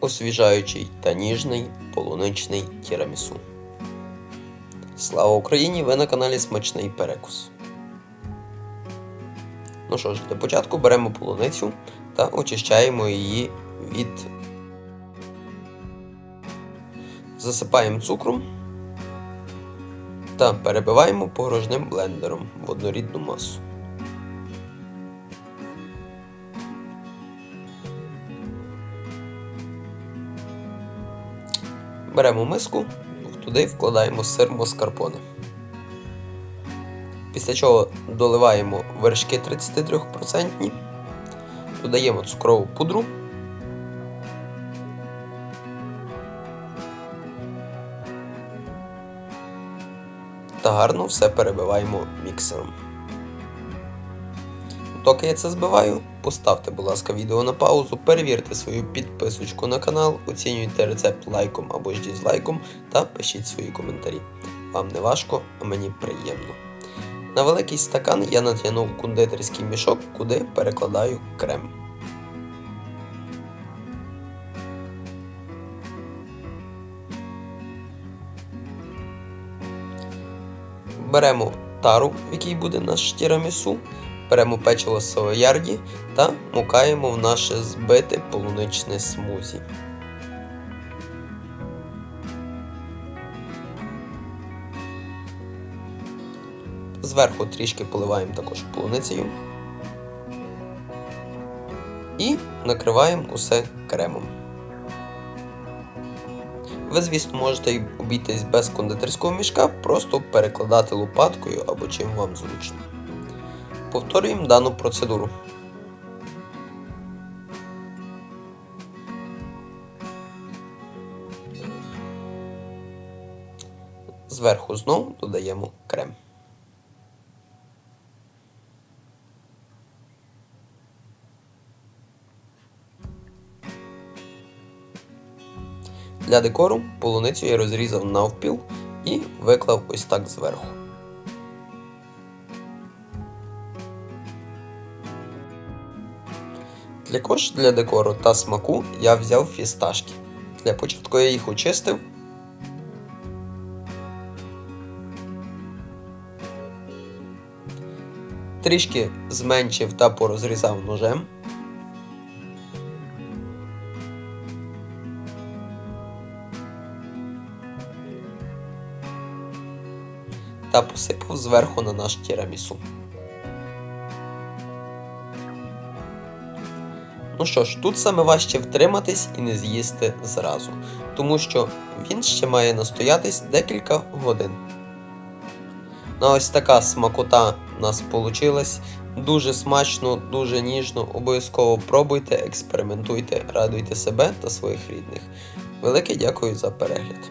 освіжаючий та ніжний полуничний тірамісу. Слава Україні! Ви на каналі Смачний Перекус. Ну що ж, для початку беремо полуницю та очищаємо її від. Засипаємо цукром та перебиваємо погружним блендером в однорідну масу. Беремо миску, туди вкладаємо сир маскарпоне. Після чого доливаємо вершки 33%, додаємо цукрову пудру. Та гарно все перебиваємо міксером. Доки я це збиваю, поставте, будь ласка, відео на паузу, перевірте свою підписочку на канал, оцінюйте рецепт лайком або ж дізлайком та пишіть свої коментарі. Вам не важко, а мені приємно. На великий стакан я натягнув кондитерський мішок, куди перекладаю крем. Беремо тару, в якій буде наш тірамісу, беремо печиво з савоярді та мукаємо в наше збите полуничне смузі. Зверху трішки поливаємо також полуницею. І накриваємо усе кремом. Ви, звісно, можете обійтись без кондитерського мішка, просто перекладати лопаткою або чим вам зручно. Повторюємо дану процедуру. Зверху знову додаємо крем. Для декору полуницю я розрізав навпіл і виклав ось так зверху. Також для декору та смаку я взяв фісташки. Для початку я їх очистив. Трішки зменшив та порозрізав ножем. та посипав зверху на наш тірамісу. Ну що ж, тут саме важче втриматись і не з'їсти зразу, тому що він ще має настоятись декілька годин. Ну ось така смакота у нас вийшла. Дуже смачно, дуже ніжно. Обов'язково пробуйте, експериментуйте, радуйте себе та своїх рідних. Велике дякую за перегляд.